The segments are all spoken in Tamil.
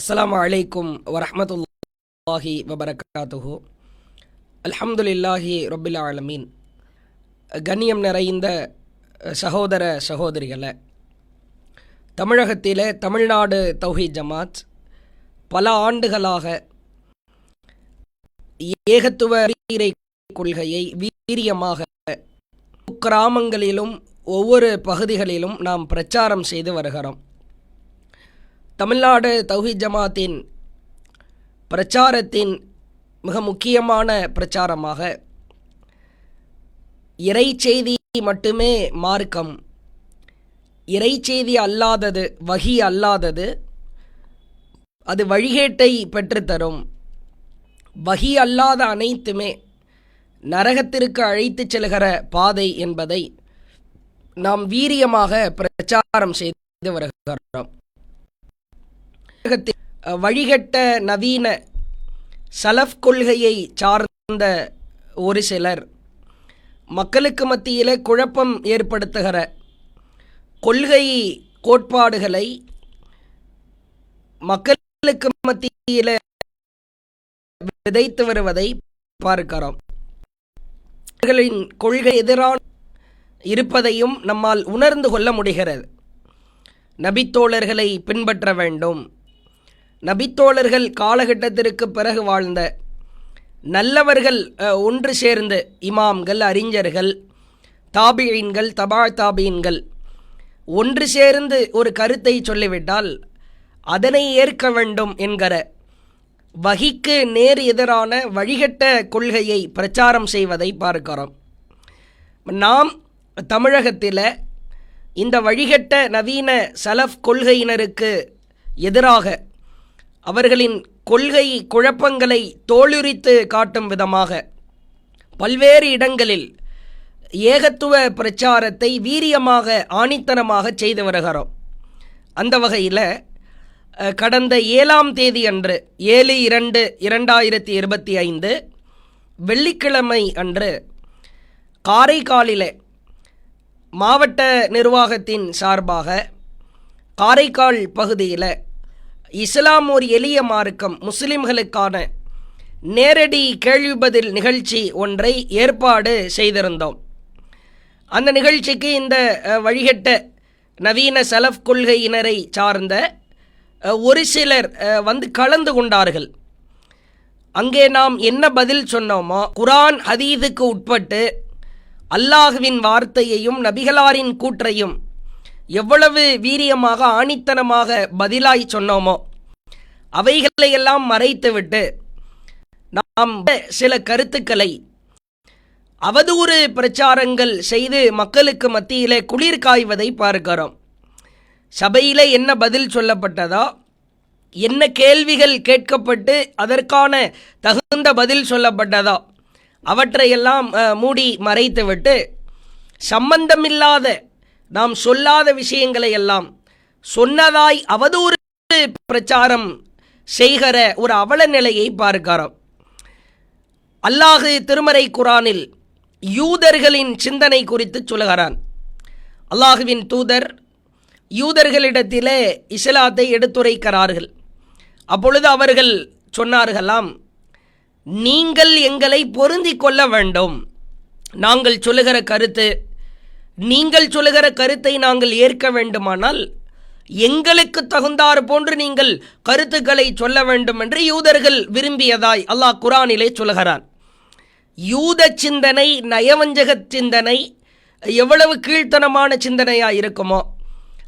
அஸ்லாம் அலைக்கும் வரமத்துல்லாஹி வபரகாத்துஹு. அல்ஹம்துலில்லாஹி ரொபில் ஆலமீன். கண்ணியம் நிறைந்த சகோதர சகோதரிகளை தமிழகத்திலே தமிழ்நாடு தௌஹி ஜமாத் பல ஆண்டுகளாக ஏகத்துவ அறிவுரை கொள்கையை வீரியமாக கிராமங்களிலும் ஒவ்வொரு பகுதிகளிலும் நாம் பிரச்சாரம் செய்து வருகிறோம். தமிழ்நாடு தௌஹி ஜமாத்தின் பிரச்சாரத்தின் மிக முக்கியமான பிரச்சாரமாக இறை செய்தி மட்டுமே மார்க்கம். இறை செய்தி அல்லாதது வகி அல்லாதது அது வழிகேட்டை பெற்றுத்தரும். வகி அல்லாத அனைத்துமே நரகத்திற்கு அழைத்துச் செல்கிற பாதை என்பதை நாம் வீரியமாக பிரச்சாரம் செய்து வருகிறோம். வழிகட்ட நவீன சலஃப் கொள்கையை சார்ந்த ஒரு சிலர். மக்களுக்கு மத்தியில் குழப்பம் ஏற்படுத்துகிற கொள்கை கோட்பாடுகளை மக்களுக்கு மத்தியில் விதைத்து வருவதை பார்க்கிறோம். அவர்களின் கொள்கை எதிரான இருப்பதையும் நம்மால் உணர்ந்து கொள்ள முடிகிறது. நபித்தோழர்களை பின்பற்ற வேண்டும். நபித்தோழர்கள் காலகட்டத்திற்கு பிறகு வாழ்ந்த நல்லவர்கள் ஒன்று சேர்ந்து இமாம்கள் அறிஞர்கள் தாபியீன்கள் தபா தாபியீன்கள். ஒன்று சேர்ந்து ஒரு கருத்தை சொல்லிவிட்டால் அதனை ஏற்க வேண்டும் என்கிற வகிக்கு நேர் எதிரான வழிகட்ட கொள்கையை பிரச்சாரம் செய்வதை பார்க்கிறோம். நாம் தமிழகத்தில் இந்த வழிகட்ட நவீன சலஃப் கொள்கையினருக்கு எதிராக அவர்களின் கொள்கை குழப்பங்களை தோலுரித்து காட்டும் விதமாக பல்வேறு இடங்களில் ஏகத்துவ பிரச்சாரத்தை வீரியமாக ஆணித்தனமாக செய்து வருகிறோம். அந்த வகையில் கடந்த ஏழாம் தேதி அன்று ஏழு இரண்டு இரண்டாயிரத்தி இருபத்தி ஐந்து வெள்ளிக்கிழமை அன்று காரைக்காலில் மாவட்ட நிர்வாகத்தின் சார்பாக காரைக்கால் பகுதியில் இஸ்லாம் ஒரு எளிய மார்க்கம். முஸ்லிம்களுக்கான நேரடி கேள்வி பதில் நிகழ்ச்சி ஒன்றை ஏற்பாடு செய்திருந்தோம். அந்த நிகழ்ச்சிக்கு இந்த வழிகட்ட நவீன செலஃப் கொள்கையினரை சார்ந்த ஒரு சிலர் வந்து கலந்து கொண்டார்கள். அங்கே நாம் என்ன பதில் சொன்னோமோ குரான் ஹதீதுக்கு உட்பட்டு அல்லாஹுவின் வார்த்தையையும் நபிகளாரின் கூற்றையும் எவ்வளவு வீரியமாக ஆணித்தனமாக பதிலாய் சொன்னோமோ அவைகளையெல்லாம் மறைத்துவிட்டு நாம் சில கருத்துக்களை அவதூறு பிரச்சாரங்கள் செய்து மக்களுக்கு மத்தியிலே குளிர் காய்வதை பார்க்கிறோம். சபையில் என்ன பதில் சொல்லப்பட்டதோ என்ன கேள்விகள் கேட்கப்பட்டு அதற்கான தகுந்த பதில் சொல்லப்பட்டதோ அவற்றையெல்லாம் மூடி மறைத்துவிட்டு சம்பந்தமில்லாத நாம் சொல்லாத விஷயங்களை எல்லாம் சொன்னதாய் அவதூறு பிரச்சாரம் செய்கிற ஒரு அவல நிலையை பார்க்கிறோம். அல்லாஹு திருமறை குரானில் யூதர்களின் சிந்தனை குறித்து சொல்கிறான். அல்லாஹுவின் தூதர் யூதர்களிடத்திலே இஸ்லாத்தை எடுத்துரைக்கிறார்கள். அப்பொழுது அவர்கள் சொன்னார்களாம் நீங்கள் எங்களை பொருந்திக் கொள்ள வேண்டும். நாங்கள் சொல்லுகிற கருத்து நீங்கள் சொல்லுகிற கருத்தை நாங்கள் ஏற்க வேண்டுமானால் எங்களுக்கு தகுந்தாறு போன்று நீங்கள் கருத்துக்களை சொல்ல வேண்டும் என்று யூதர்கள் விரும்பியதாய் அல்லாஹ் குரானிலே சொல்கிறான் யூத சிந்தனை நயவஞ்சக சிந்தனை எவ்வளவு கீழ்த்தனமான சிந்தனையாக இருக்குமோ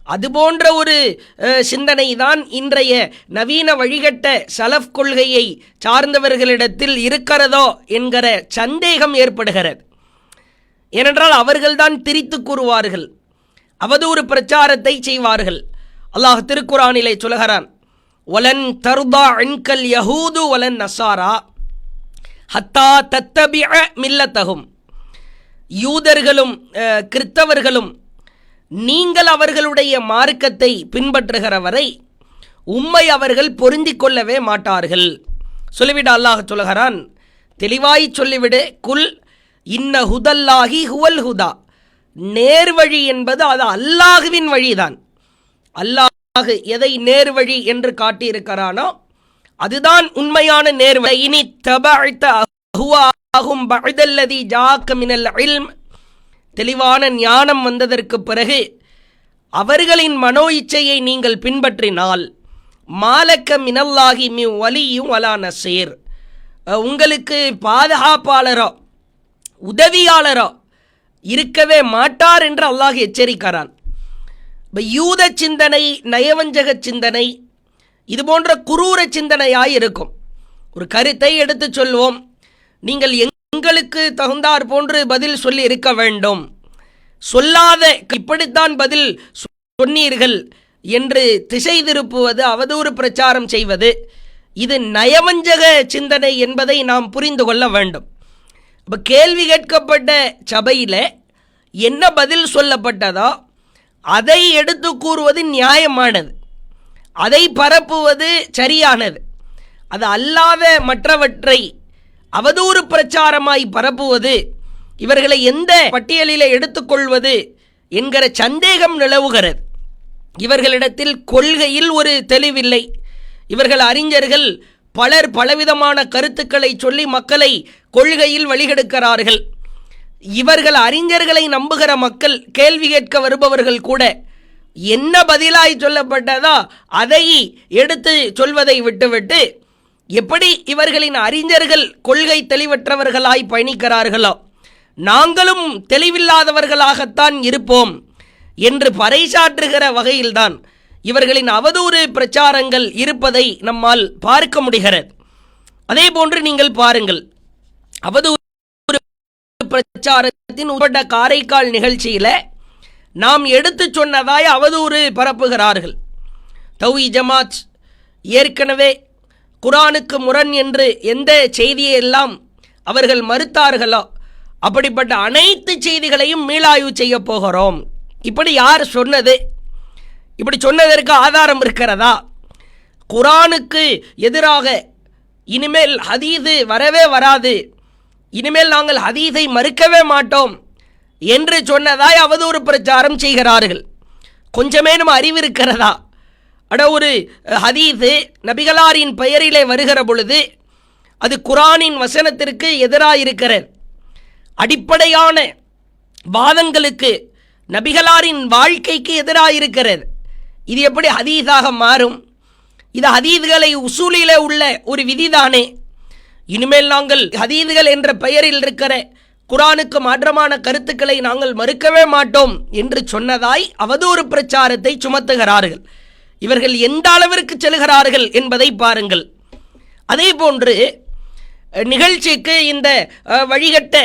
அது போன்ற ஒரு சிந்தனை தான் இன்றைய நவீன வழிகட்ட சலஃப் கொள்கையை சார்ந்தவர்களிடத்தில் இருக்கிறதோ என்கிற சந்தேகம் ஏற்படுகிறது. ஏனென்றால் அவர்கள்தான் திரித்து கூறுவார்கள். அவதூறு பிரச்சாரத்தை செய்வார்கள். அல்லாஹ் திருக்குறானிலே சொல்கிறான் ஒலன் தர்தா அன்கல் யஹூது ஒலன் நசாரா ஹத்தா தத்தபிய மில்லத்தகும் யூதர்களும் கிறித்தவர்களும் நீங்கள் அவர்களுடைய மார்க்கத்தை பின்பற்றுகிற வரை உம்மை அவர்கள் பொருந்தி கொள்ளவே மாட்டார்கள். சொல்லிவிட அல்லாஹ் சொல்கிறான் தெளிவாய் சொல்லிவிடு குல் இன்ன ஹுதல்லாஹி ஹுவல் ஹுதா. நேர்வழி என்பது அது அல்லாஹுவின் வழிதான். அல்லாஹு எதை நேர்வழி என்று காட்டியிருக்கிறானோ அதுதான் உண்மையான நேர்வழி இனி தபஅத்த அஹ்வாஹும் பஅதல்லதி ஜாக்க மினல் இல்ம். தெளிவான ஞானம் வந்ததற்கு பிறகு அவர்களின் மனோ இச்சையை நீங்கள் பின்பற்றினால் மாலக்க மினல்லாகி மி வலியும் வலா நசீர். உங்களுக்கு பாதுகாப்பாளரோ உதவியாளரா இருக்கவே மாட்டார் என்று அல்லாஹ் எச்சரிக்கிறான். இப்போ யூத சிந்தனை நயவஞ்சக சிந்தனை இது போன்ற குரூர சிந்தனையாய் இருக்கும். ஒரு கருத்தை எடுத்து சொல்வோம். நீங்கள் எங்களுக்கு தகுந்தார் போன்று பதில் சொல்லி இருக்க வேண்டும். சொல்லாத இப்படித்தான் பதில் சொன்னீர்கள் என்று திசை திருப்புவது அவதூறு பிரச்சாரம் செய்வது இது நயவஞ்சக சிந்தனை என்பதை நாம் புரிந்து கொள்ள வேண்டும். இப்போ கேள்வி கேட்கப்பட்ட சபையில் என்ன பதில் சொல்லப்பட்டதோ அதை எடுத்து கூறுவது நியாயமானது. அதை பரப்புவது சரியானது. அது அல்லாத மற்றவற்றை அவதூறு பிரச்சாரமாய் பரப்புவது இவர்களை எந்த பட்டியலில் எடுத்துக்கொள்வது என்கிற சந்தேகம் நிலவுகிறது. இவர்களிடத்தில் கொள்கையில் ஒரு தெளிவில்லை. இவர்கள் அறிஞர்கள் பலர் பலவிதமான கருத்துக்களை சொல்லி மக்களை கொள்கையில் வழிகெடுக்கிறார்கள். இவர்கள் அறிஞர்களை நம்புகிற மக்கள் கேள்வி கேட்க வருபவர்கள் கூட என்ன பதிலாய் சொல்லப்பட்டதோ அதை எடுத்து சொல்வதை விட்டுவிட்டு எப்படி இவர்களின் அறிஞர்கள் கொள்கை தெளிவற்றவர்களாய் பயணிக்கிறார்களோ நாங்களும் தெளிவில்லாதவர்களாகத்தான் இருப்போம் என்று பறைசாற்றுகிற வகையில்தான் இவர்களின் அவதூறு பிரச்சாரங்கள் இருப்பதை நம்மால் பார்க்க முடிகிறது. அதே போன்று நீங்கள் பாருங்கள். அவதூறு பிரச்சாரத்தின் உட்பட்ட காரைக்கால் நிகழ்ச்சியில நாம் எடுத்து சொன்னதாய் அவதூறு பரப்புகிறார்கள். தௌஇ ஜமாத் ஏற்கனவே குரானுக்கு முரண் என்று எந்த செய்தியை எல்லாம் அவர்கள் மறுத்தார்களோ அப்படிப்பட்ட அனைத்து செய்திகளையும் மீளாய்வு செய்ய போகிறோம். இப்படி யார் சொன்னது? இப்படி சொன்னதற்கு ஆதாரம் இருக்கிறதா? குரானுக்கு எதிராக இனிமேல் ஹதீது வரவே வராது. இனிமேல் நாங்கள் ஹதீஸை மறுக்கவே மாட்டோம் என்று சொன்னதாய் அவதூறு பிரச்சாரம் செய்கிறார்கள். கொஞ்சமே நம்ம அறிவு இருக்கிறதா? அட ஒரு ஹதீது நபிகளாரின் பெயரிலே வருகிற பொழுது அது குரானின் வசனத்திற்கு எதிராக இருக்கிறது அடிப்படையான வாதங்களுக்கு நபிகளாரின் வாழ்க்கைக்கு எதிராக இருக்கிறது இது எப்படி ஹதீஸாக மாறும்? இது ஹதீதுகளை உசூலிலே உள்ள ஒரு விதிதானே. இனிமேல் நாங்கள் ஹதீதுகள் என்ற பெயரில் இருக்கிற குரானுக்கு மாற்றமான கருத்துக்களை நாங்கள் மறுக்கவே மாட்டோம் என்று சொன்னதாய் அவதூறு பிரச்சாரத்தை சுமத்துகிறார்கள். இவர்கள் எந்த அளவிற்கு செல்கிறார்கள் என்பதை பாருங்கள். அதே போன்று நிகழ்ச்சிக்கு இந்த வழிகட்ட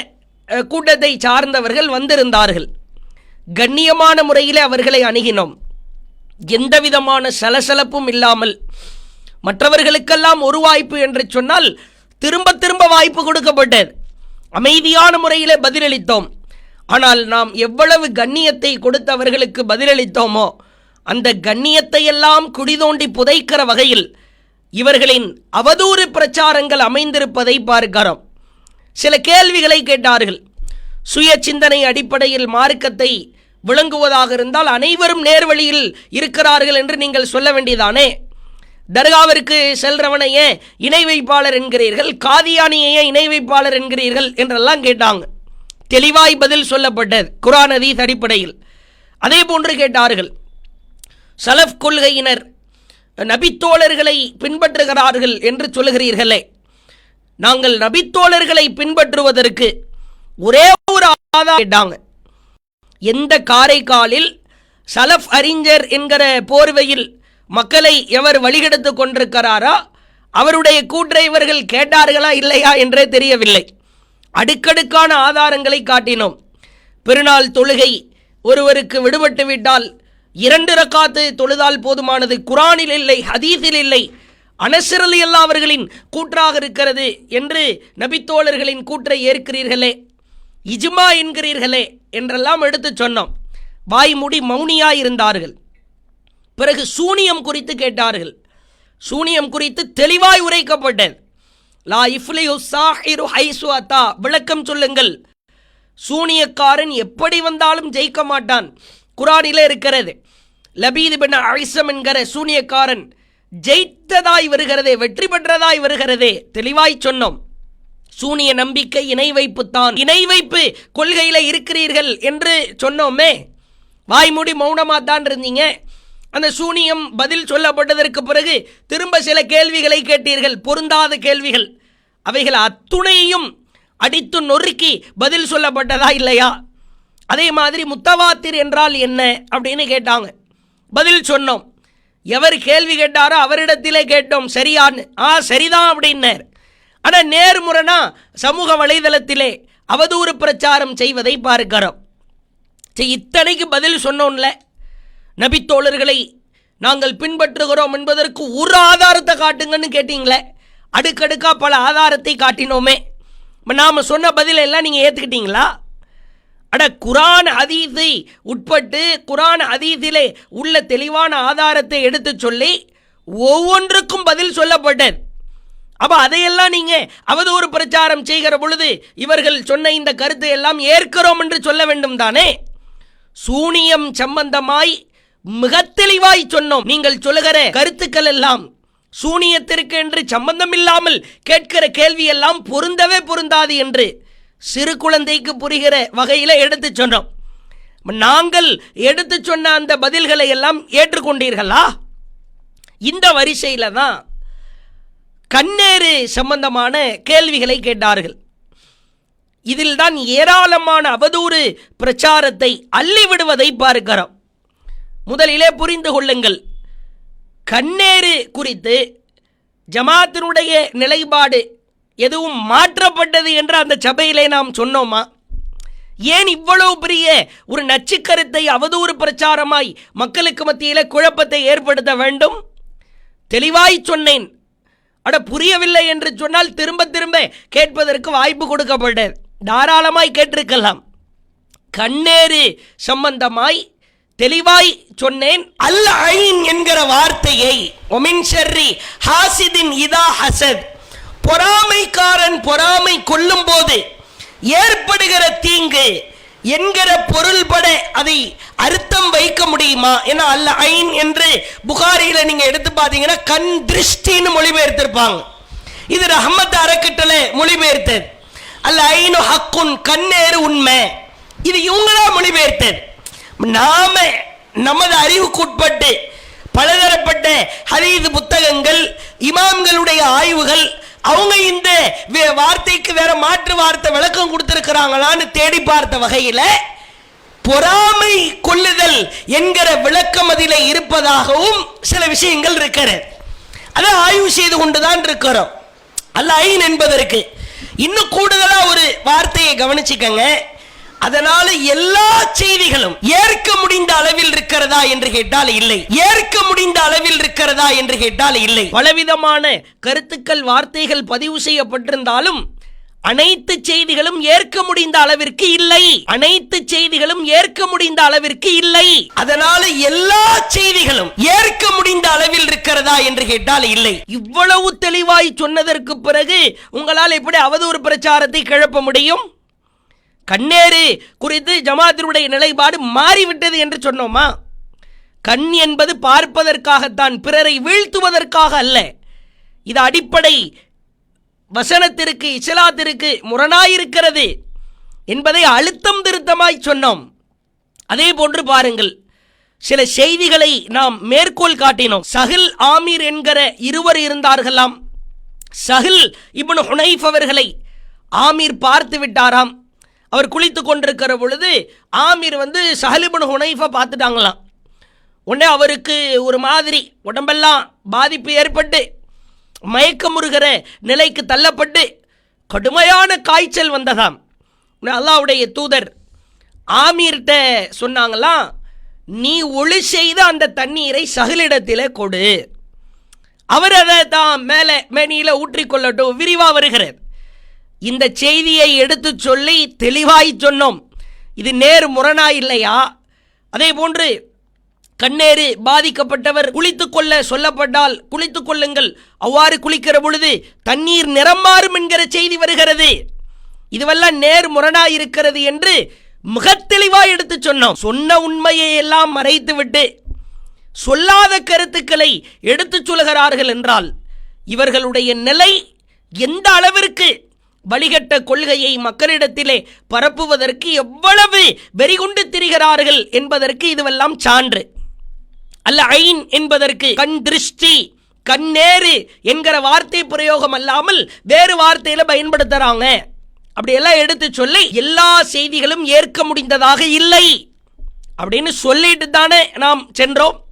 கூட்டத்தை சார்ந்தவர்கள் வந்திருந்தார்கள். கண்ணியமான முறையில் அவர்களை அணுகினோம். எந்த விதமான சலசலப்பும் இல்லாமல் மற்றவர்களுக்கெல்லாம் ஒரு வாய்ப்பு என்று சொன்னால் திரும்ப திரும்ப வாய்ப்பு கொடுக்கப்பட்டது. அமைதியான முறையிலே பதிலளித்தோம். ஆனால் நாம் எவ்வளவு கண்ணியத்தை கொடுத்தவர்களுக்கு பதிலளித்தோமோ அந்த கண்ணியத்தை எல்லாம் குடிதோண்டி புதைக்கிற வகையில் இவர்களின் அவதூறு பிரச்சாரங்கள் அமைந்திருப்பதை பார்க்கிறோம். சில கேள்விகளை கேட்டார்கள். சுய சிந்தனை அடிப்படையில் மார்க்கத்தை விளங்குவதாக இருந்தால் அனைவரும் நேர்வழியில் இருக்கிறார்கள் என்று நீங்கள் சொல்ல வேண்டியதானே? தர்காவிற்கு செல்றவனையே இணை வைப்பாளர் என்கிறீர்கள்? காதியானியையே இணை வைப்பாளர் என்கிறீர்கள்? என்றெல்லாம் கேட்டாங்க. தெளிவாய் பதில் சொல்லப்பட்டது குரான் ஹதீஸ் அடிப்படையில். அதே போன்று கேட்டார்கள் சலஃப் கொள்கையினர் நபித்தோழர்களை பின்பற்றுகிறார்கள் என்று சொல்லுகிறீர்களே. நாங்கள் நபித்தோழர்களை பின்பற்றுவதற்கு ஒரே ஒரு ஆதாரம் கேட்டாங்க. எந்த காரைக்காலில் சலஃப் அறிஞர் என்கிற போர்வையில் மக்களை எவர் வழிகெடுத்து கொண்டிருக்கிறாரோ அவருடைய கூற்றை இவர்கள் கேட்டார்களா இல்லையா என்றே தெரியவில்லை. அடுக்கடுக்கான ஆதாரங்களை காட்டினோம். பெருநாள் தொழுகை ஒருவருக்கு விடுபட்டு விட்டால் இரண்டு ரக்காத்து தொழுதால் போதுமானது. குரானில் இல்லை ஹதீஸில் இல்லை. அனசரலி அல்லா அவர்களின் கூற்றாக இருக்கிறது என்று நபித்தோழர்களின் கூற்றை ஏற்கிறீர்களே. இஜ்மா என்கிறீர்களே என்றெல்லாம் எடுத்து சொன்னோம். வாய்மூடி மௌனியாய் இருந்தார்கள் பிறகு சூனியம் குறித்து கேட்டார்கள். சூனியம் குறித்து தெளிவாய் உரைக்கப்பட்டது. லா இஃப்லிஹு சாஹிரு ஹைசு அத்தா விளக்கம் சொல்லுங்கள். சூனியக்காரன் எப்படி வந்தாலும் ஜெயிக்க மாட்டான். குரானிலே இருக்கிறது. லபீது பின் அழிசம் என்கிற சூனியக்காரன் ஜெயித்ததாய் வருகிறதே வெற்றி பெற்றதாய் வருகிறதே தெளிவாய் சொன்னோம். சூனிய நம்பிக்கை இணை வைப்பு தான் இணை வைப்பு கொள்கையில் இருக்கிறீர்கள் என்று சொன்னோமே. வாய்மூடி மௌனமாக தான் இருந்தீங்க. அந்த சூனியம் பதில் சொல்லப்பட்டதற்கு பிறகு திரும்ப சில கேள்விகளை கேட்டீர்கள். பொருந்தாத கேள்விகள். அவைகள் அத்துணையும் அடித்து நொறுக்கி பதில் சொல்லப்பட்டதா இல்லையா? அதே மாதிரி முத்தவாத்திர் என்றால் என்ன அப்படின்னு கேட்டாங்க. பதில் சொன்னோம். எவர் கேள்வி கேட்டாரோ அவரிடத்திலே கேட்டோம். சரியான்னு. ஆ சரிதான் அப்படின்னார். ஆனால் நேர்முறைனா சமூக வலைதளத்திலே அவதூறு பிரச்சாரம் செய்வதை பார்க்கிறோம். சரி இத்தனைக்கு பதில் சொன்னோம்ல. நபித்தோழர்களை நாங்கள் பின்பற்றுகிறோம் என்பதற்கு ஒரு ஆதாரத்தை காட்டுங்கன்னு கேட்டீங்களே. அடுக்கடுக்கா பல ஆதாரத்தை காட்டினோமே. நாம் சொன்ன பதிலை எல்லாம் நீங்கள் ஏற்றுக்கிட்டீங்களா அட குரான் அதீதை உட்பட்டு குரான் அதீதிலே உள்ள தெளிவான ஆதாரத்தை எடுத்து சொல்லி ஒவ்வொன்றுக்கும் பதில் சொல்லப்பட்டது. அப்போ அதையெல்லாம் நீங்கள் அவதூறு பிரச்சாரம் செய்கிற பொழுது இவர்கள் சொன்ன இந்த கருத்தை எல்லாம் ஏற்கிறோம் என்று சொல்ல வேண்டும் தானே? சூனியம் சம்பந்தமாய் மிக தெளிவாய் சொன்னோம். நீங்கள் சொல்லுகிற கருத்துக்கள் எல்லாம் சூனியத்திற்கு என்று சம்பந்தம் இல்லாமல் கேட்கிற கேள்வி எல்லாம் பொருந்தவே பொருந்தாது என்று சிறு குழந்தைக்கு புரிகிற வகையில் எடுத்து சொன்னோம். நாங்கள் எடுத்து சொன்ன அந்த பதில்களை எல்லாம் ஏற்றுக்கொண்டீர்களா? இந்த வரிசையில் தான் கண்ணேறு சம்பந்தமான கேள்விகளை கேட்டார்கள். இதில் தான் ஏராளமான அவதூறு பிரச்சாரத்தை அள்ளிவிடுவதை பார்க்கிறோம். முதலிலே புரிந்து கொள்ளுங்கள். கண்ணேறு குறித்து ஜமாத்தினுடைய நிலைப்பாடு எதுவும் மாற்றப்பட்டது என்று அந்த சபையிலே நாம் சொன்னோமா? ஏன் இவ்வளவு பெரிய ஒரு நச்சுக்கருத்தை அவதூறு பிரச்சாரமாய் மக்களுக்கு மத்தியில் குழப்பத்தை ஏற்படுத்த வேண்டும்? தெளிவாய் சொன்னேன். அட புரியவில்லை என்று சொன்னால் திரும்ப திரும்ப கேட்பதற்கு வாய்ப்பு கொடுக்கப்பட்டது. தாராளமாய் கேட்டிருக்கலாம். கண்ணேறு சம்பந்தமாய் தெளிவாய் சொன்னேன். அல் ஐன் என்கிற வார்த்தையை ஒமின் ஷர்ரி ஹாசிதின் இதா ஹசத். பொறாமைக்காரன் பொறாமை கொள்ளும் போது ஏற்படுகிற தீங்கு என்கிற பொருள்பட அதை அர்த்தம் வைக்க முடியுமா? ஏன்னா அல்ல ஐன் என்று புகாரியில நீங்க எடுத்து பார்த்தீங்கன்னா கண் திருஷ்டின்னு மொழிபெயர்த்திருப்பாங்க. இது ரஹமத் அறக்கட்டளை மொழிபெயர்த்தது. அல்ல ஐனு ஹக்குன் கண்ணேறு உண்மை. இது இவங்களா மொழிபெயர்த்தது. நாம நமது அறிவுக்குட்பட்டு பலதரப்பட்ட ஹரீது புத்தகங்கள் இமாம்களுடைய ஆய்வுகள் அவங்க இந்த வே- வார்த்தைக்கு வேற மாற்று வார்த்தை விளக்கம் கொடுத்திருக்கிறாங்களான்னு தேடி பார்த்த வகையில பொறாமை கொள்ளுதல் என்கிற விளக்கம் அதில் இருப்பதாகவும் சில விஷயங்கள் இருக்கிறது. அதை ஆய்வு செய்து கொண்டுதான் இருக்கிறோம். அல்ல ஐன் என்பதற்கு. இன்னும் கூடுதலாக ஒரு வார்த்தையை கவனிச்சுக்கங்க. அதனால எல்லா செய்திகளும் ஏற்க முடிந்த அளவில் இருக்கிறதா என்று கேட்டால் இல்லை. ஏற்க முடிந்த அளவில் இருக்கிறதா என்று கேட்டால் இல்லை. பலவிதமான கருத்துக்கள் வார்த்தைகள் பதிவு செய்யப்பட்டிருந்தாலும் அனைத்து செய்திகளும் ஏற்க முடிந்த அளவிற்கு இல்லை. அனைத்து செய்திகளும் ஏற்க முடிந்த அளவிற்கு இல்லை. அதனால எல்லா செய்திகளும் ஏற்க முடிந்த அளவில் இருக்கிறதா என்று கேட்டால் இல்லை. இவ்வளவு தெளிவாய் சொன்னதற்கு பிறகு உங்களால் எப்படி அவதூறு பிரச்சாரத்தை கிளப்ப முடியும்? கண்ணேறு குறித்து ஜமாத்தினுடைய நிலைப்பாடு மாறிவிட்டது என்று சொன்னோமா? கண் என்பது பார்ப்பதற்காகத்தான் பிறரை வீழ்த்துவதற்காக அல்ல. இது அடிப்படை வசனத்திற்கு இஸ்லாத்திற்கு முரணாயிருக்கிறது என்பதை அழுத்தம் திருத்தமாய் சொன்னோம். அதே போன்று பாருங்கள் சில செய்திகளை நாம் மேற்கோள் காட்டினோம். சஹில் ஆமீர் என்கிற இருவர் இருந்தார்களாம். சஹில் இப்னு ஹுனைஃப் அவர்களை ஆமீர் பார்த்து விட்டாராம். அவர் குளித்து கொண்டிருக்கிற பொழுது ஆமீர் வந்து சஹலிபுன் ஹுனைஃபை பார்த்துட்டாங்களாம். உடனே அவருக்கு ஒரு மாதிரி உடம்பெல்லாம் பாதிப்பு ஏற்பட்டு மயக்கமுறுகிற நிலைக்கு தள்ளப்பட்டு கடுமையான காய்ச்சல் வந்ததாம். அல்லாவுடைய தூதர் ஆமீர்கிட்ட சொன்னாங்களாம் நீ ஒளி செய்த அந்த தண்ணீரை சகலிடத்தில் கொடு. அவர் அதை தான் மேலே மேனியில் ஊற்றிக்கொள்ளட்டும் விரிவாக வருகிறது. இந்த செய்தியை எடுத்து சொல்லி தெளிவாய் சொன்னோம். இது நேர் முரணா இல்லையா? அதே போன்று கண்ணேறு பாதிக்கப்பட்டவர் குளித்துக் கொள்ள சொல்லப்பட்டால் குளித்துக் கொள்ளுங்கள். அவ்வாறு குளிக்கிற பொழுது தண்ணீர் நிறமாறும் என்கிற செய்தி வருகிறது. இதுவெல்லாம் நேர் முரணா இருக்கிறது என்று மிக தெளிவாக எடுத்து சொன்னோம். சொன்ன உண்மையை எல்லாம் மறைத்து விட்டு சொல்லாத கருத்துக்களை எடுத்துச் சொல்கிறார்கள் என்றால் இவர்களுடைய நிலை எந்த அளவிற்கு வழிகட்ட கொள்கையை மக்களிடத்திலே பரப்புவதற்கு எவ்வளவு வெறிகுண்டு திரிகிறார்கள் என்பதற்கு இதுவெல்லாம் சான்று. அல்ல ஐன் என்பதற்கு கண் திருஷ்டி கண்ணேறு என்கிற வார்த்தை பிரயோகம் அல்லாமல் வேறு வார்த்தையில பயன்படுத்துறாங்க. அப்படியெல்லாம் எடுத்து சொல்லி எல்லா செய்திகளும் ஏற்க முடிந்ததாக இல்லை. அப்படின்னு சொல்லிட்டு தானே நாம் சென்றோம்.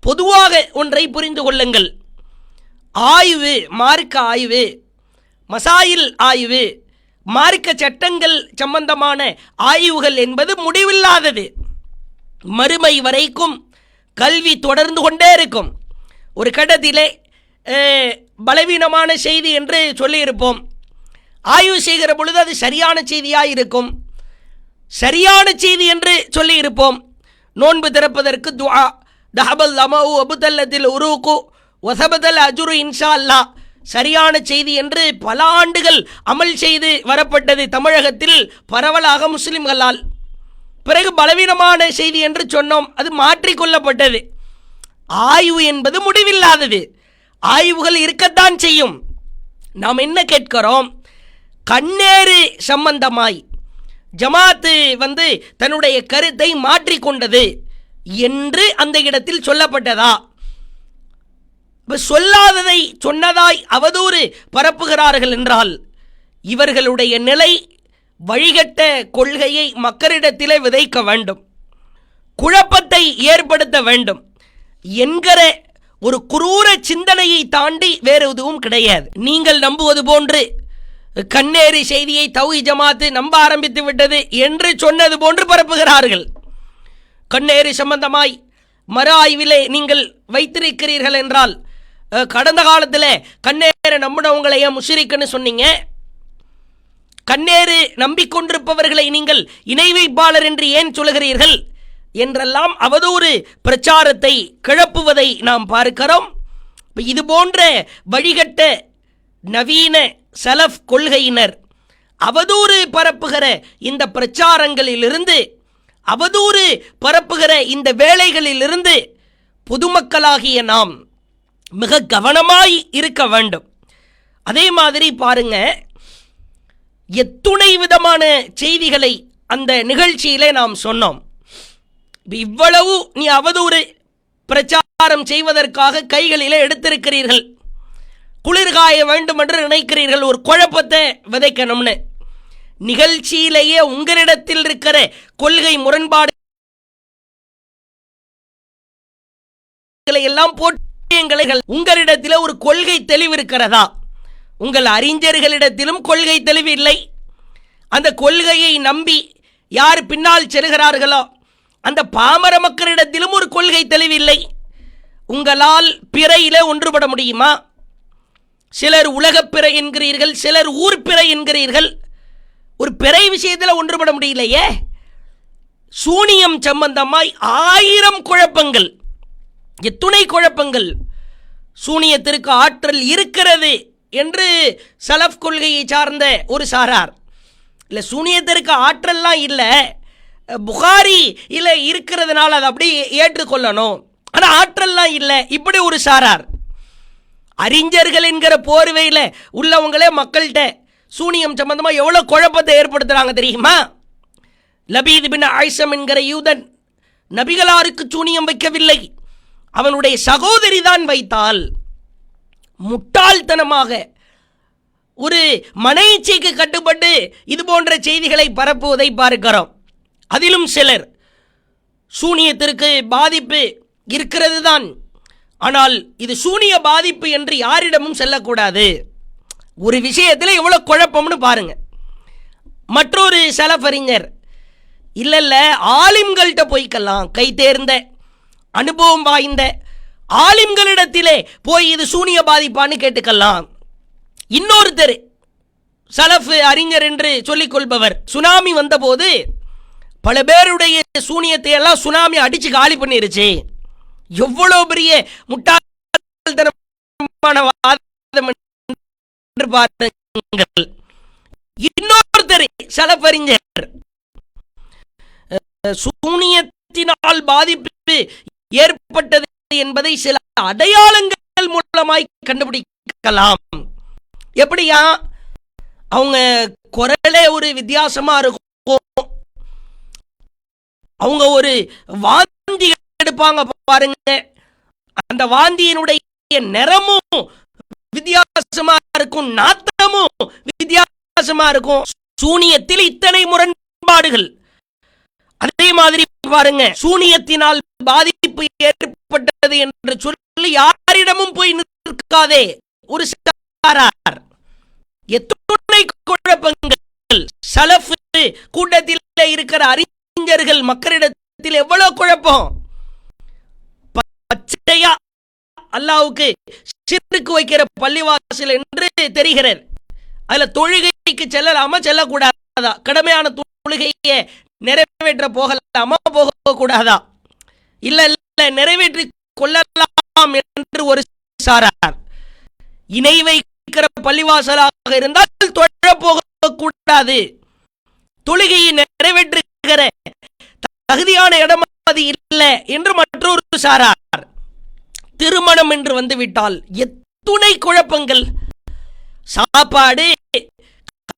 பொதுவாக ஒன்றை புரிந்து கொள்ளுங்கள். ஆய்வு மார்க்க ஆய்வு மசாயில் ஆய்வு. மார்க்க சட்டங்கள் சம்பந்தமான ஆய்வுகள் என்பது முடிவில்லாதது. மறுமை வரைக்கும் கல்வி தொடர்ந்து கொண்டே இருக்கும். ஒரு கட்டத்திலே பலவீனமான செய்தி என்று சொல்லியிருப்போம். ஆய்வு செய்கிற பொழுது அது சரியான செய்தியாக இருக்கும். சரியான செய்தி என்று சொல்லியிருப்போம். நோன்பு திறப்பதற்கு துவா தஹபல் அமௌ அபுதல்லத்தில் உருவுக்கு ஒசபதல் அஜுரு இன்ஷா அல்லாஹ். சரியான செய்தி என்று பல ஆண்டுகள் அமல் செய்து வரப்பட்டது தமிழகத்தில் பரவலாக முஸ்லிம்களால். பிறகு பலவீனமான செய்தி என்று சொன்னோம் அது மாற்றிக்கொள்ளப்பட்டது. ஆய்வு என்பது முடிவில்லாதது. ஆய்வுகள் இருக்கத்தான் செய்யும். நாம் என்ன கேட்கிறோம்? கண்ணேறு சம்பந்தமாய் ஜமாத்து வந்து தன்னுடைய கருத்தை மாற்றிக்கொண்டது என்று அந்த இடத்தில் சொல்லப்பட்டதா? சொல்லாததை சொன்னதாய் அவதூறு பரப்புகிறார்கள் என்றால் இவர்களுடைய நிலை வழிகட்ட கொள்கையை மக்களிடத்திலே விதைக்க வேண்டும். குழப்பத்தை ஏற்படுத்த வேண்டும். என்கிற ஒரு குரூர சிந்தனையை தாண்டி வேறு எதுவும் கிடையாது. நீங்கள் நம்புவது போன்று கண்ணேறி செய்தியை தௌஹி ஜமாத்து நம்ப ஆரம்பித்து விட்டது என்று சொன்னது போன்று பரப்புகிறார்கள். கண்ணேறி சம்பந்தமாய் மறு ஆய்விலே நீங்கள் வைத்திருக்கிறீர்கள் என்றால் கடந்த காலத்தில் கண்ணேற நம்பினவங்களை ஏன் முஷிரிக்குன்னு சொன்னீங்க? கண்ணேறு நம்பிக்கொண்டிருப்பவர்களை நீங்கள் இணை வைப்பாளர் என்று ஏன் சொல்கிறீர்கள் என்றெல்லாம் அவதூறு பிரச்சாரத்தை கிளப்புவதை நாம் பார்க்கிறோம். இது போன்ற வழிகட்ட நவீன சலஃப் கொள்கையினர் அவதூறு பரப்புகிற இந்த பிரச்சாரங்களிலிருந்து அவதூறு பரப்புகிற இந்த வேலைகளிலிருந்து பொதுமக்களாகிய நாம் மிக கவனமாய் இருக்க வேண்டும். அதே மாதிரி பாருங்க எத்துணை விதமான செய்திகளை அந்த நிகழ்ச்சியிலே நாம் சொன்னோம். இவ்வளவு நீ அவதூறு பிரச்சாரம் செய்வதற்காக கைகளிலே எடுத்திருக்கிறீர்கள். குளிர்காய வேண்டும் என்று நினைக்கிறீர்கள் ஒரு குழப்பத்தை விதைக்கணும்னு. நிகழ்ச்சியிலேயே உங்களிடத்தில் இருக்கிற கொள்கை முரண்பாடு எல்லாம் போட்டு எங்களை உங்களிடத்தில் ஒரு கொள்கை தெளிவு இருக்கிறதா? உங்கள் அறிஞர்களிடத்திலும் கொள்கை தெளிவு இல்லை. அந்த கொள்கையை நம்பி யார் பின்னால் செல்கிறார்களோ அந்த பாமர மக்களிடத்திலும் ஒரு கொள்கை தெளிவில்லை உங்களால் பிறையில ஒன்றுபட முடியுமா? சிலர் உலகப் பிறை என்கிறீர்கள் சிலர் ஊர் பிறை என்கிறீர்கள். ஒரு பிறை விஷயத்தில் ஒன்றுபட முடியலையே. சூனியம் சம்பந்தமாய் ஆயிரம் குழப்பங்கள். எத்துணை குழப்பங்கள் சூனியத்திற்கு ஆற்றல் இருக்கிறது என்று சலஃப் கொள்கையை சார்ந்த ஒரு சாரார். இல்லை சூனியத்திற்கு ஆற்றல்லாம் இல்லை புகாரி இல்லை இருக்கிறதுனால அதை அப்படியே ஏற்றுக்கொள்ளணும். ஆனால் ஆற்றல்லாம் இல்லை. இப்படி ஒரு சாரார். அறிஞர்கள் என்கிற போர்வையில் உள்ளவங்களே மக்கள்கிட்ட சூனியம் சம்பந்தமாக எவ்வளோ குழப்பத்தை ஏற்படுத்துகிறாங்க தெரியுமா? லபீத் பின் ஆயிஷம் என்கிற யூதன் நபிகளாருக்கு சூனியம் வைக்கவில்லை. அவளுடைய சகோதரி தான் வைத்தால் முட்டாள்தனமாக ஒரு மனைச்சைக்கு கட்டுப்பட்டு இது போன்ற செய்திகளை பரப்புவதை பார்க்கிறோம். அதிலும் சிலர் சூனியத்திற்கு பாதிப்பு இருக்கிறது தான் ஆனால் இது சூனிய பாதிப்பு என்று யாரிடமும் செல்லக்கூடாது. ஒரு விஷயத்தில் எவ்வளோ குழப்பம்னு பாருங்க. மற்றொரு செலப்பறிஞர் இல்லை இல்லை ஆலிம்கள்கிட்ட போய்க்கலாம் கை தேர்ந்த அனுபவம் வாய்ந்த ஆலிம்களிடத்திலே போய் இது சூனிய பாதிப்பான்னு கேட்டுக்கலாம். இன்னொருத்தர் சலஃப் அறிஞர் என்று சொல்லிக்கொள்பவர் சுனாமி வந்தபோது பல பேருடைய சூனியத்தை எல்லாம் சுனாமி அடிச்சு காலி பண்ணிருச்சு. எவ்வளோ பெரிய முட்டாள்தனமான வாதம் என்று பாருங்கள். இன்னொருத்தர் சலப்பறிஞர் சூனியத்தினால் பாதிப்பு ஏற்பட்டது என்பதை சில அடையாளங்கள் மூலமாய் கண்டுபிடிக்கலாம். எப்படியா? அவங்க குரலே ஒரு வித்தியாசமா இருக்கும். அவங்க ஒரு வாந்தி எடுப்பாங்க பாருங்க. அந்த வாந்தியினுடைய நிறமும் வித்தியாசமா இருக்கும் நாத்தமும் வித்தியாசமா இருக்கும். சூனியத்தில் இத்தனை முரண்பாடுகள். அதே மாதிரி பாருங்க சூனியத்தினால் பாதிப்பு ஏற்பட்டது என்று சொல்லி யாரிடமும் போய் நிற்காதே. ஒரு சாரார் எத்தனை குழப்பங்கள். சலஃபு கூட்டத்தில் இருக்கிற அறிஞர்கள் மக்களிடத்தில் எவ்வளவு குழப்பம். பச்சையா அல்லாவுக்கு சிறுக்கு வைக்கிற பள்ளிவாசல் என்று தெரிகிறது. அதுல தொழுகைக்கு செல்லலாமா? செல்லக்கூடாதா? கடமையான தொழுகையை நிறைவேற்ற போகலாமா? போக கூடாதா இல்ல இல்ல நிறைவேற்றி கொள்ளலாம் என்று ஒரு சாரார். இணை வைக்கிற பள்ளிவாசலாக இருந்தால் தொழப்போக கூடாது தொழுகையை நிறைவேற்றுகிற தகுதியான இடம் அது இல்லை என்று மற்றொரு சாரார். திருமணம் என்று வந்துவிட்டால் எத்துணை குழப்பங்கள். சாப்பாடு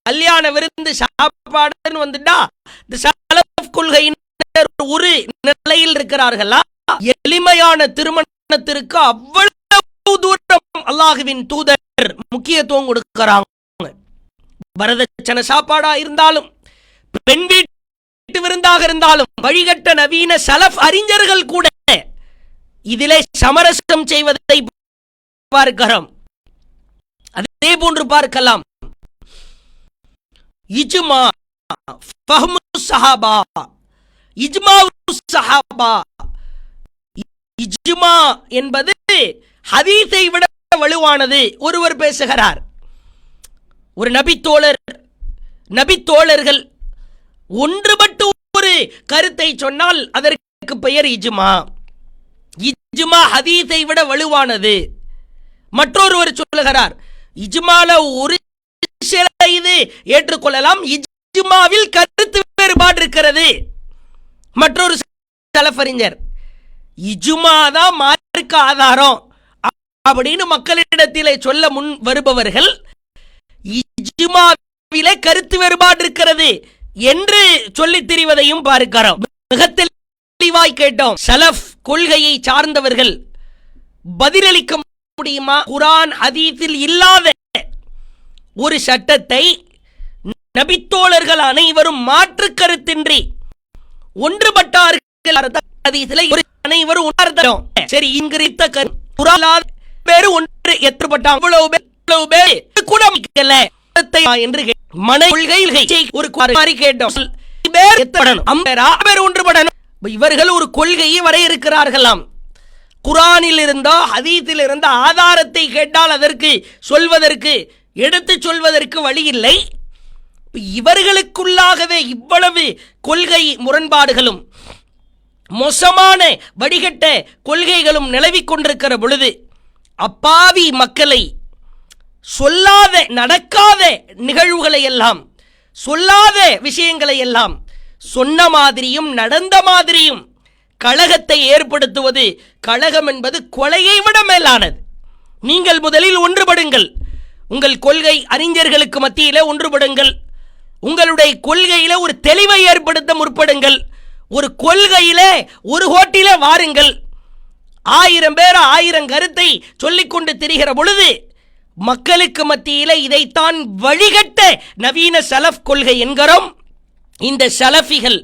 கல்யாண விருந்து சாப்பாடுன்னு வந்துட்டா இந்த சலஃப் கொள்கையினர் ஒரு நிலையில் இருக்கிறார்களா? எளிமையான திருமணத்திற்கு அவ்வளவு தூரம் அல்லாஹுவின் தூதர் முக்கியத்துவம் கொடுக்கிறாங்க. வரதட்சணை சாப்பாடா இருந்தாலும் பெண் வீட்டு விருந்தாக இருந்தாலும் வழிகட்ட நவீன சலஃப் அறிஞர்கள் கூட இதிலே சமரசம் செய்வதை பார்க்கிறோம். அதே போன்று பார்க்கலாம். இஜுமா சஹாபா இஜ்மா சஹாபா. இஜ்மா என்பது ஹதீஸை விட வலுவானது. ஒருவர் பேசுகிறார். ஒரு நபித்தோழர் நபித்தோழர்கள் ஒன்றுபட்டு ஒரு கருத்தை சொன்னால் அதற்கு பெயர் இஜ்மா. இஜ்மா ஹதீஸை விட வலுவானது. மற்றொருவர் சொல்லுகிறார் இஜ்மால ஒரு சில இது ஏற்றுக்கொள்ளலாம். இஜ்மாவில் கருத்து வேறுபாடு இருக்கிறது. மற்றொரு சலஃபறிஞர். இஜுமா தான் மார்க்க ஆதாரம். அப்படின்னு மக்களிடத்திலே சொல்ல முன் வருபவர்கள் இஜுமாவிலே கருத்து வேறுபாடு இருக்கிறது என்று சொல்லித் திரிவதையும் பார்க்கிறோம். மிக தெளிவாய் கேட்டோம். சலஃப் கொள்கையை சார்ந்தவர்கள் பதிலளிக்க முடியுமா? குரான் அதீத்தில் இல்லாத ஒரு சட்டத்தை நபித்தோழர்கள் அனைவரும் மாற்று கருத்தின்றி ஒன்றுபட்டார்கள் அனைவரும் உணர்ந்தோம். சரி இங்கிருத்த கரு வேறு ஒன்று ஏற்றுப்பட்டான். அவ்வளவு பேர் பேர் கூட மிக்கல என்று மன கொள்கையில் ஒரு மாதிரி கேட்டோம். பேர் எத்தப்படணும்? அம்பேரா பேர் ஒன்றுபடணும் இவர்கள் ஒரு கொள்கையை வரையறுக்கிறார்களாம் குரானில் இருந்தோ ஹதீத்தில் இருந்த ஆதாரத்தை கேட்டால் அதற்கு சொல்வதற்கு எடுத்துச் சொல்வதற்கு வழி இல்லை. இவர்களுக்குள்ளாகவே இவ்வளவு கொள்கை முரண்பாடுகளும் மோசமான வடிகட்ட கொள்கைகளும் நிலவிக் கொண்டிருக்கிற பொழுது அப்பாவி மக்களை சொல்லாத நடக்காத நிகழ்வுகளை எல்லாம் சொல்லாத விஷயங்களை எல்லாம் சொன்ன மாதிரியும் நடந்த மாதிரியும் கழகத்தை ஏற்படுத்துவது கழகம் என்பது கொலையை விட மேலானது. நீங்கள் முதலில் ஒன்றுபடுங்கள். உங்கள் கொள்கை அறிஞர்களுக்கு மத்தியிலே ஒன்றுபடுங்கள். உங்களுடைய கொள்கையில ஒரு தெளிவை ஏற்படுத்த முற்படுங்கள். ஒரு கொள்கையிலே ஒரு கோட்டிலே வாருங்கள். ஆயிரம் பேர் ஆயிரம் கருத்தை சொல்லிக்கொண்டு திரிகிற பொழுது மக்களுக்கு மத்தியில் இதைத்தான் வழிகட்ட நவீன சலஃப் கொள்கை என்கிறோம். இந்த சலஃபிகள்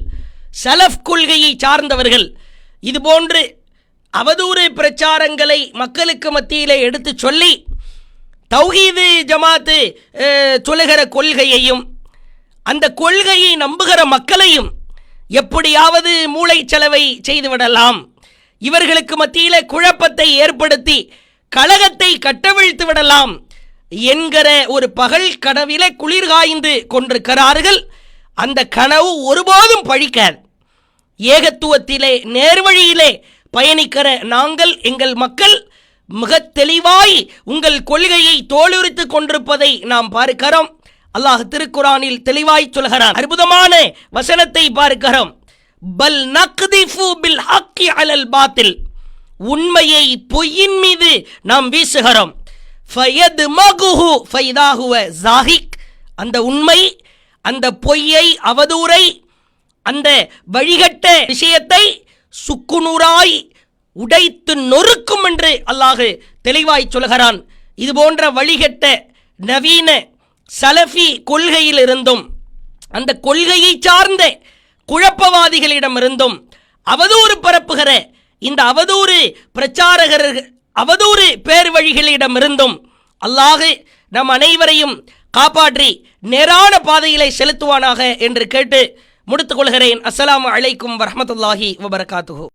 சலஃப் கொள்கையை சார்ந்தவர்கள் இது போன்று அவதூறு பிரச்சாரங்களை மக்களுக்கு மத்தியில் எடுத்துச் சொல்லி தௌஹீது ஜமாத்து சொல்லுகிற கொள்கையையும் அந்த கொள்கையை நம்புகிற மக்களையும் எப்படியாவது மூளைச்சலவை செய்துவிடலாம். இவர்களுக்கு மத்தியில் குழப்பத்தை ஏற்படுத்தி கழகத்தை கட்டவிழ்த்து விடலாம் என்கிற ஒரு பகல் கனவிலே குளிர் காய்ந்து கொண்டிருக்கிறார்கள். அந்த கனவு ஒருபோதும் பழிக்காது. ஏகத்துவத்திலே நேர்வழியிலே பயணிக்கிற நாங்கள் எங்கள் மக்கள் மிக தெளிவாய் உங்கள் கொள்கையை தோலுரித்து கொண்டிருப்பதை நாம் பார்க்கிறோம். அல்லாஹ் திருக்குரானில் தெளிவாய் சொல்கிறான். அற்புதமான வசனத்தை பார்க்கிறோம். பல் நக்திஃபு பில் ஹக்கி அலல் பாத்தில். உண்மையை பொய்யின் மீது நாம் வீசுகிறோம். ஃபயத்மகுஹு ஃபைதாகுவ ஜாஹிக். அந்த உண்மை அந்த பொய்யை அவதூறை அந்த வழிகட்ட விஷயத்தை சுக்குநூறாய் உடைத்து நொறுக்கும் என்று அல்லாஹு தெளிவாய் சொல்கிறான். இது போன்ற வழிகட்ட நவீன சலஃபி கொள்கையிலிருந்தும் அந்த கொள்கையை சார்ந்த குழப்பவாதிகளிடமிருந்தும் அவதூறு பரப்புகிற இந்த அவதூறு பிரச்சாரகர் அவதூறு பேர் வழிகளிடமிருந்தும் அல்லாஹு நம் அனைவரையும் காப்பாற்றி நேரான பாதையிலே செலுத்துவானாக என்று கேட்டு முடித்துக் கொள்கிறேன். அஸ்லாம் அலைக்கும் வரமத்துல்லாஹி வபரகாத்துஹு.